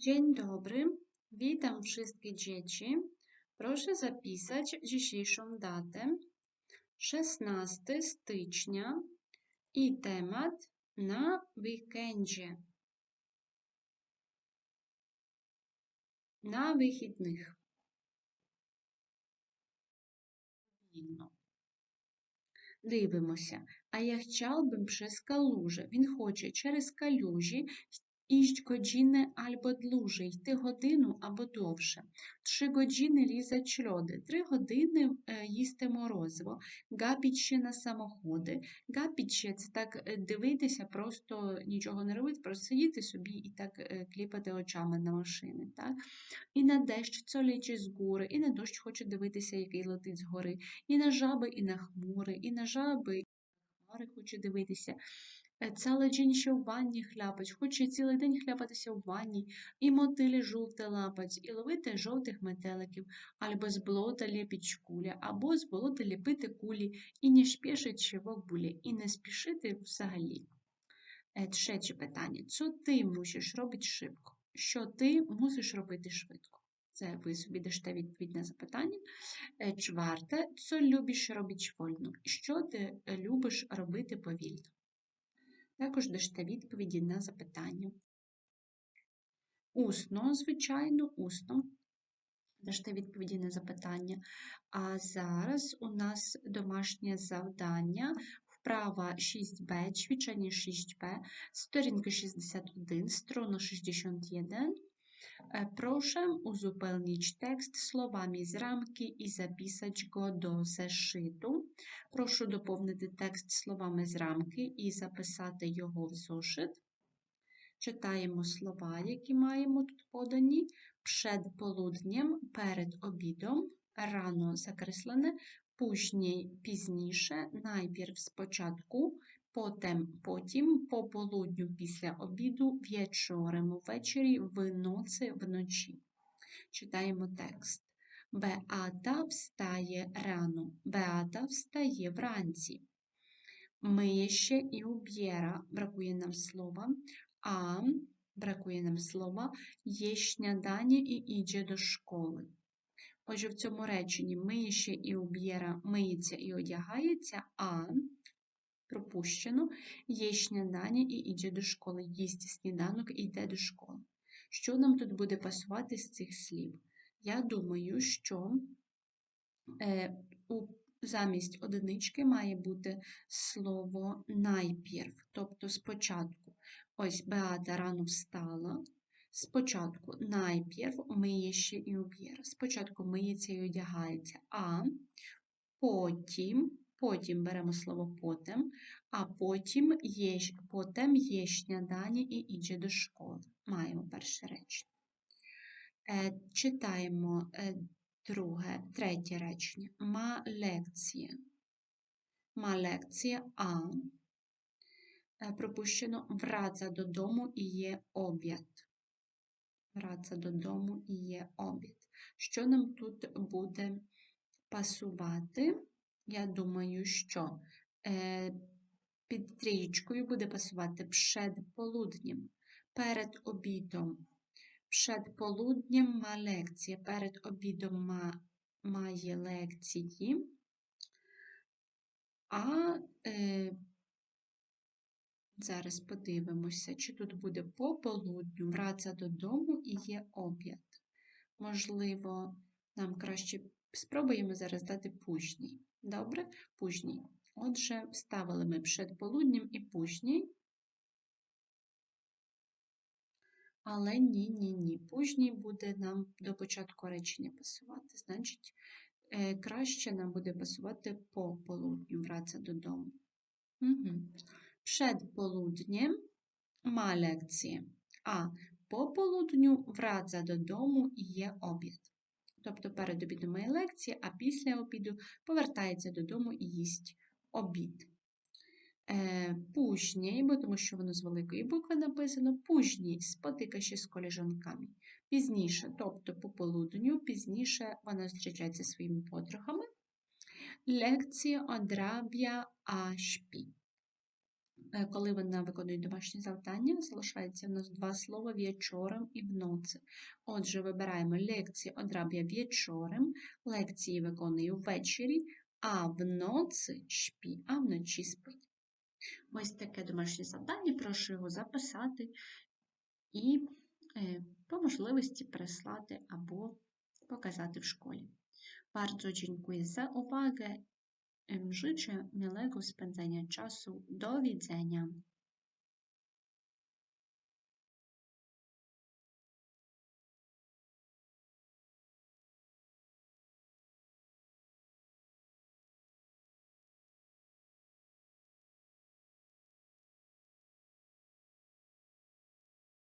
Dzień dobry, witam wszystkie dzieci. Proszę zapisać dzisiejszą datę 16 stycznia i temat na weekendzie. На вихідних. Дивимося. А я chciałbym przez калужі. Він хоче через калюжі iść godzinę albo dłużej, йти годину або довше. Три години лізать льоди, три години е, їсти морозиво, гапіть ще на самоходи. Гапіть ще це так е, дивитися, просто нічого не робити, просто сидіти собі і так е, кліпати очами на машини. Так? І на дощ цолячи з гори, і на дощ хоче дивитися, який летить з гори, і на жаби, і на хмури, і на жаби, і на хмари хоче дивитися. Цілий день ще в ванні хляпать, хоче цілий день хляпатися в ванні, і мотилі жовте лапать, і ловити жовтих метеликів, або з болота ліпіть куля, або з болота ліпити кулі, і не спішить шивок булі, і не спішити взагалі. Третє питання. Що ти мусиш робити швидко? Що ти мусиш робити швидко? Це ви собі дасте відповідь на запитання. Чварте, що любиш робити вольно? Що ти любиш робити повільно? Також даште відповіді на запитання. Усно, звичайно, усно. Даште відповіді на запитання. А зараз у нас домашнє завдання. Вправа 6Б, чвічання 6Б, сторінка 61, струна 61. Proszę uzupełnić tekst słowami z ramki i zapisać go do zeszytu. Прошу доповнити текст словами з рамки і записати його в зошит. Читаємо слова, які маємо тут подані. Przed полуднем, перед обідом, рано закреслене, później, пізніше, найпірв спочатку, Потім, потім по після обіду, вечором ввечері, вноці вночі. Читаємо текст. Беата встає рано. Беата встає вранці. Миє ще і уб'єра. Бракує нам слова. А бракує нам слова, є śniadanie і іде до школи. Отже, в цьому реченні миє ще і уб'єра миється і одягається, а пропущено, є śniadanie і йде до школи. Їсть сніданок і йде до школи. Що нам тут буде пасувати з цих слів? Я думаю, що е, у, замість одинички має бути слово найпірв, тобто спочатку. Ось Беата рано встала. Спочатку найпірв миє ще і об'єр. Спочатку миється і одягається, а потім Потім беремо слово потім, а потім є, потім є śniadanie і іде до школи. Маємо перше речення. Е, читаємо е, друге, третє речення. Ма лекція. Ма лекція А. Е, пропущено враца додому і є обід. Враца додому і є обід. Що нам тут буде пасувати? Я думаю, що е, під трієчкою буде пасувати «przed полуднем, перед обідом. «Przed полуднем ма лекція, перед обідом ма, має лекції. А е, зараз подивимося, чи тут буде по полудню, враться додому і є обід. Можливо, нам краще спробуємо зараз дати пущний. Добре, пужній. Отже, вставили ми перед полуднем і пужній. Але ні, ні, ні. Пужній буде нам до початку речення пасувати. Значить, е, краще нам буде пасувати по полудню, вратися додому. Угу. Przed полуднем ма лекції, а по полудню враться додому і є обід. Тобто перед обідом має лекції, а після обіду повертається додому і їсть обід. Е, Пужній, тому що воно з великої букви написано, пужній спотикаще з коліжанками. Пізніше, тобто по полудню, пізніше вона зустрічається зі своїми подругами. Лекція одраб'я а шпі. е, коли вона виконує домашнє завдання, залишається у нас два слова «wieczorem» і «вноці». Отже, вибираємо лекції одраб'я «wieczorem», лекції виконує ввечері, а вноці шпі, а вночі спить. Ось таке домашнє завдання, прошу його записати і е, по можливості переслати або pokazać w szkole. Bardzo dziękuję za uwagę. Życzę miłego spędzenia czasu. Do widzenia.